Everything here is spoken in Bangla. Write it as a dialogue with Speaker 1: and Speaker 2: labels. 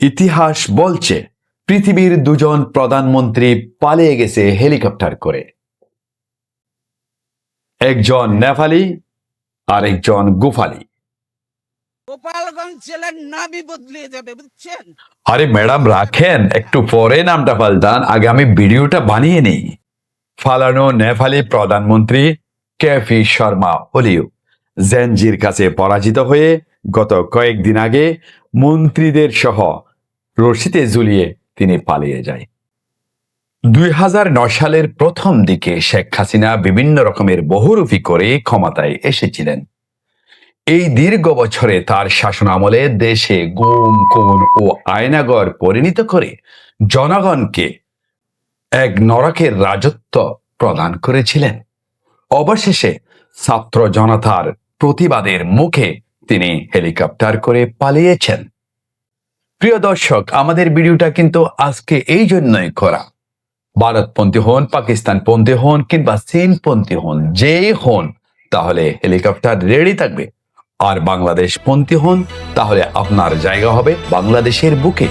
Speaker 1: ইতিহাস বলছে পৃথিবীর দুজন প্রধানমন্ত্রী পালিয়ে গেছে হেলিকপ্টার করে। একজন নেপালি আর একজন গুফালি।
Speaker 2: গোপালগঞ্জ জেলার নাবি বদলিয়ে যাবে বুঝছেন?
Speaker 1: আরে ম্যাডাম রাখেন একটু পরে নামটা পাল্টান আগে আমি ভিডিওটা বানিয়ে নেই। ফালানো নেপালি প্রধানমন্ত্রী কেফি শর্মা ওলিও জেনজির কাছে পরাজিত হয়ে গত কয়েকদিন আগে মন্ত্রীদের সহ রশিতে ঝুলিয়ে তিনি পালিয়ে যায়। দুই হাজার নয় সালের প্রথম দিকে শেখ হাসিনা বিভিন্ন রকমের বহুরূপী করে ক্ষমতায় এসেছিলেন। এই দীর্ঘ বছরে তার শাসন আমলে দেশে গুম, খুন ও আয়নাগর পরিণত করে জনগণকে এক নরকের রাজত্ব প্রদান করেছিলেন। অবশেষে ছাত্র জনতার প্রতিবাদের মুখে তিনি হেলিকপ্টার করে পালিয়েছেন। প্রিয় দর্শক, আমাদের ভিডিওটা কিন্তু আজকে এই জন্যই করা। ভারতপন্থী হন, পাকিস্তানপন্থী হন কিংবা চীনপন্থী হন, যেই হন, তাহলে হেলিকপ্টার রেডি থাকবে। আর বাংলাদেশ পন্থী হন, তাহলে আপনার জায়গা হবে বাংলাদেশের বুকে।